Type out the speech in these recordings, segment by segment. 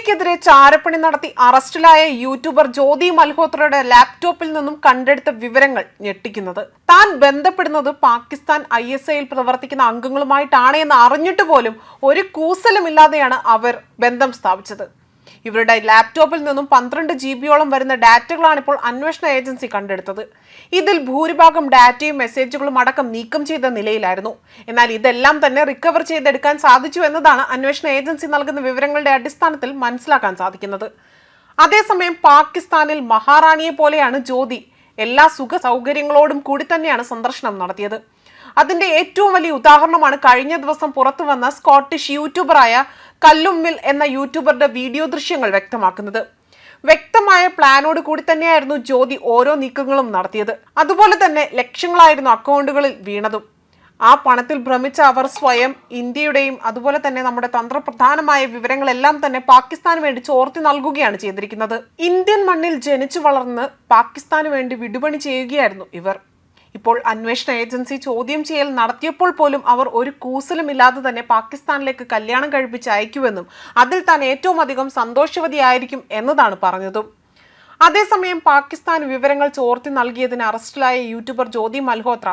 ജ്യോതിക്കെതിരെ ചാരപ്പണി നടത്തി അറസ്റ്റിലായ യൂട്യൂബർ ജ്യോതി മൽഹോത്രയുടെ ലാപ്ടോപ്പിൽ നിന്നും കണ്ടെടുത്ത വിവരങ്ങൾ ഞെട്ടിക്കുന്നത്. താൻ ബന്ധപ്പെടുന്നത് പാകിസ്ഥാൻ ഐ എസ് ഐയിൽ പ്രവർത്തിക്കുന്ന അംഗങ്ങളുമായിട്ടാണ് എന്ന് അറിഞ്ഞിട്ട് പോലും ഒരു കൂസലുമില്ലാതെയാണ് അവർ ബന്ധം സ്ഥാപിച്ചത്. ഇവരുടെ ലാപ്ടോപ്പിൽ നിന്നും പന്ത്രണ്ട് ജി ബിയോളം വരുന്ന ഡാറ്റകളാണ് ഇപ്പോൾ അന്വേഷണ ഏജൻസി കണ്ടെടുത്തത്. ഇതിൽ ഭൂരിഭാഗം ഡാറ്റയും മെസ്സേജുകളും അടക്കം നീക്കം ചെയ്ത നിലയിലായിരുന്നു. എന്നാൽ ഇതെല്ലാം തന്നെ റിക്കവർ ചെയ്തെടുക്കാൻ സാധിച്ചു എന്നതാണ് അന്വേഷണ ഏജൻസി നൽകുന്ന വിവരങ്ങളുടെ അടിസ്ഥാനത്തിൽ മനസ്സിലാക്കാൻ സാധിക്കുന്നത്. അതേസമയം പാകിസ്ഥാനിൽ മഹാറാണിയെ പോലെയാണ് ജ്യോതി. എല്ലാ സുഖ സൗകര്യങ്ങളോടും കൂടി തന്നെയാണ് സന്ദർശനം നടത്തിയത്. അതിന്റെ ഏറ്റവും വലിയ ഉദാഹരണമാണ് കഴിഞ്ഞ ദിവസം പുറത്തു വന്ന സ്കോട്ടിഷ് യൂട്യൂബറായ കല്ലുമ്മിൽ എന്ന യൂട്യൂബറുടെ വീഡിയോ ദൃശ്യങ്ങൾ വ്യക്തമാക്കുന്നത്. വ്യക്തമായ പ്ലാനോട് കൂടി തന്നെയായിരുന്നു ജ്യോതി ഓരോ നീക്കങ്ങളും നടത്തിയത്. അതുപോലെ തന്നെ ലക്ഷങ്ങളായിരുന്നു അക്കൗണ്ടുകളിൽ വീണതും. ആ പണത്തിൽ ഭ്രമിച്ച അവർ സ്വയം ഇന്ത്യയുടെയും അതുപോലെ തന്നെ നമ്മുടെ തന്ത്രപ്രധാനമായ വിവരങ്ങളെല്ലാം തന്നെ പാകിസ്ഥാന് വേണ്ടി ചോർത്തി നൽകുകയാണ് ചെയ്തിരിക്കുന്നത്. ഇന്ത്യൻ മണ്ണിൽ ജനിച്ചു വളർന്ന് പാകിസ്ഥാന് വേണ്ടി വിടുപണി ചെയ്യുകയായിരുന്നു ഇവർ. ഇപ്പോൾ അന്വേഷണ ഏജൻസി ചോദ്യം ചെയ്യൽ നടത്തിയപ്പോൾ പോലും അവർ ഒരു കൂസലുമില്ലാതെ തന്നെ പാകിസ്ഥാനിലേക്ക് കല്യാണം കഴിപ്പിച്ച് അയക്കുമെന്നും അതിൽ താൻ ഏറ്റവും അധികം സന്തോഷവതിയായിരിക്കും എന്നതാണ് പറഞ്ഞതും. അതേസമയം പാകിസ്ഥാൻ വിവരങ്ങൾ ചോർത്തി നൽകിയതിന് അറസ്റ്റിലായ യൂട്യൂബർ ജ്യോതി മൽഹോത്ര.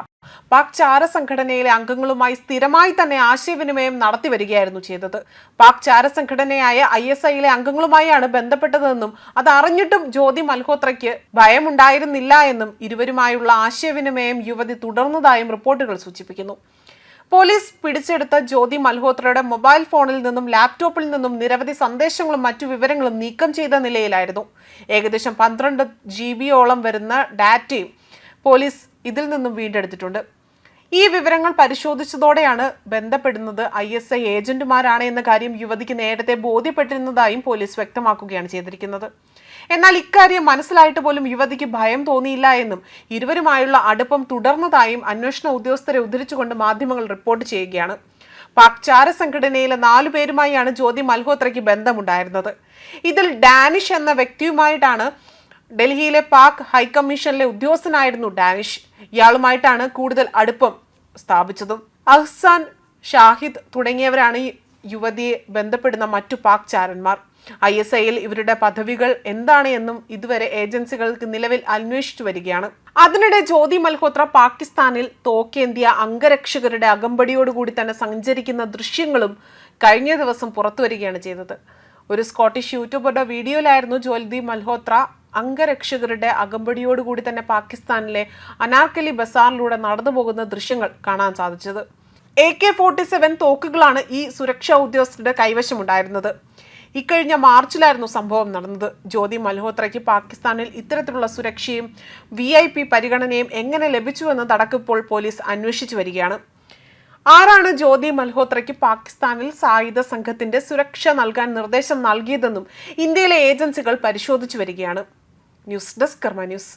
പാക് ചാര സംഘടനയിലെ അംഗങ്ങളുമായി സ്ഥിരമായി തന്നെ ആശയവിനിമയം നടത്തി വരികയായിരുന്നു ചെയ്തത്. പാക് ചാര സംഘടനയായ ഐ എസ് ഐയിലെ അംഗങ്ങളുമായാണ് ബന്ധപ്പെട്ടതെന്നും അത് അറിഞ്ഞിട്ടും ജ്യോതി മൽഹോത്രയ്ക്ക് ഭയമുണ്ടായിരുന്നില്ല എന്നും ഇരുവരുമായുള്ള ആശയവിനിമയം യുവതി തുടർന്നതായും റിപ്പോർട്ടുകൾ സൂചിപ്പിക്കുന്നു. പോലീസ് പിടിച്ചെടുത്ത ജ്യോതി മൽഹോത്രയുടെ മൊബൈൽ ഫോണിൽ നിന്നും ലാപ്ടോപ്പിൽ നിന്നും നിരവധി സന്ദേശങ്ങളും മറ്റു വിവരങ്ങളും നീക്കം ചെയ്ത നിലയിലായിരുന്നു. ഏകദേശം പന്ത്രണ്ട് ജി ബിയോളം വരുന്ന ഡാറ്റയും പോലീസ് ഇതിൽ നിന്നും വീണ്ടെടുത്തിട്ടുണ്ട്. ഈ വിവരങ്ങൾ പരിശോധിച്ചതോടെയാണ് ബന്ധപ്പെടുന്നത് ഐ എസ് ഐ ഏജന്റുമാരാണ് എന്ന കാര്യം യുവതിക്ക് നേരത്തെ ബോധ്യപ്പെട്ടിരുന്നതായും പോലീസ് വ്യക്തമാക്കുകയാണ് ചെയ്തിരിക്കുന്നത്. എന്നാൽ ഇക്കാര്യം മനസ്സിലായിട്ട് പോലും യുവതിക്ക് ഭയം തോന്നിയില്ല എന്നും ഇരുവരുമായുള്ള അടുപ്പം തുടർന്നതായും അന്വേഷണ ഉദ്യോഗസ്ഥരെ ഉദ്ധരിച്ചുകൊണ്ട് മാധ്യമങ്ങൾ റിപ്പോർട്ട് ചെയ്യുകയാണ്. പാക് ചാര സംഘടനയിലെ നാലു പേരുമായാണ് ജ്യോതി മൽഹോത്രയ്ക്ക് ബന്ധമുണ്ടായിരുന്നത്. ഇതിൽ ഡാനിഷ് എന്ന വ്യക്തിയുമായിട്ടാണ് ഡൽഹിയിലെ പാക് ഹൈക്കമ്മീഷനിലെ ഉദ്യോഗസ്ഥനായിരുന്നു ഡാനിഷ്. ഇയാളുമായിട്ടാണ് കൂടുതൽ അടുപ്പം സ്ഥാപിച്ചതും. അഹ്സാൻ ഷാഹിദ് തുടങ്ങിയവരാണ് യുവതിയെ ബന്ധപ്പെടുന്ന മറ്റു പാക് ചാരന്മാർ. ഐ എസ് ഐയിൽ ഇവരുടെ പദവികൾ എന്താണ് എന്നും ഇതുവരെ ഏജൻസികൾക്ക് നിലവിൽ അന്വേഷിച്ചു വരികയാണ്. അതിനിടെ ജ്യോതി മൽഹോത്ര പാകിസ്ഥാനിൽ തോക്കേന്ത്യ അംഗരക്ഷകരുടെ അകമ്പടിയോടുകൂടി തന്നെ സഞ്ചരിക്കുന്ന ദൃശ്യങ്ങളും കഴിഞ്ഞ ദിവസം പുറത്തു വരികയാണ് ചെയ്തത്. ഒരു സ്കോട്ടിഷ് യൂട്യൂബറുടെ വീഡിയോയിലായിരുന്നു ജ്യോതി മൽഹോത്ര അംഗരക്ഷകരുടെ അകമ്പടിയോടുകൂടി തന്നെ പാകിസ്ഥാനിലെ അനാർക്കലി ബസാറിലൂടെ നടന്നു പോകുന്ന ദൃശ്യങ്ങൾ കാണാൻ സാധിച്ചത്. എ കെ ഫോർട്ടി സെവൻ തോക്കുകളാണ് ഈ സുരക്ഷാ ഉദ്യോഗസ്ഥരുടെ കൈവശമുണ്ടായിരുന്നത്. ഇക്കഴിഞ്ഞ മാർച്ചിലായിരുന്നു സംഭവം നടന്നത്. ജ്യോതി മൽഹോത്രയ്ക്ക് പാകിസ്ഥാനിൽ ഇത്തരത്തിലുള്ള സുരക്ഷയും വി ഐ പി പരിഗണനയും എങ്ങനെ ലഭിച്ചുവെന്ന് തടക്കിപ്പോൾ പോലീസ് അന്വേഷിച്ചു വരികയാണ്. ആരാണ് ജ്യോതി മൽഹോത്രയ്ക്ക് പാകിസ്ഥാനിൽ സായുധ സംഘത്തിന്റെ സുരക്ഷ നൽകാൻ നിർദ്ദേശം നൽകിയതെന്നും ഇന്ത്യയിലെ ഏജൻസികൾ പരിശോധിച്ചു വരികയാണ്. News desk Karma news.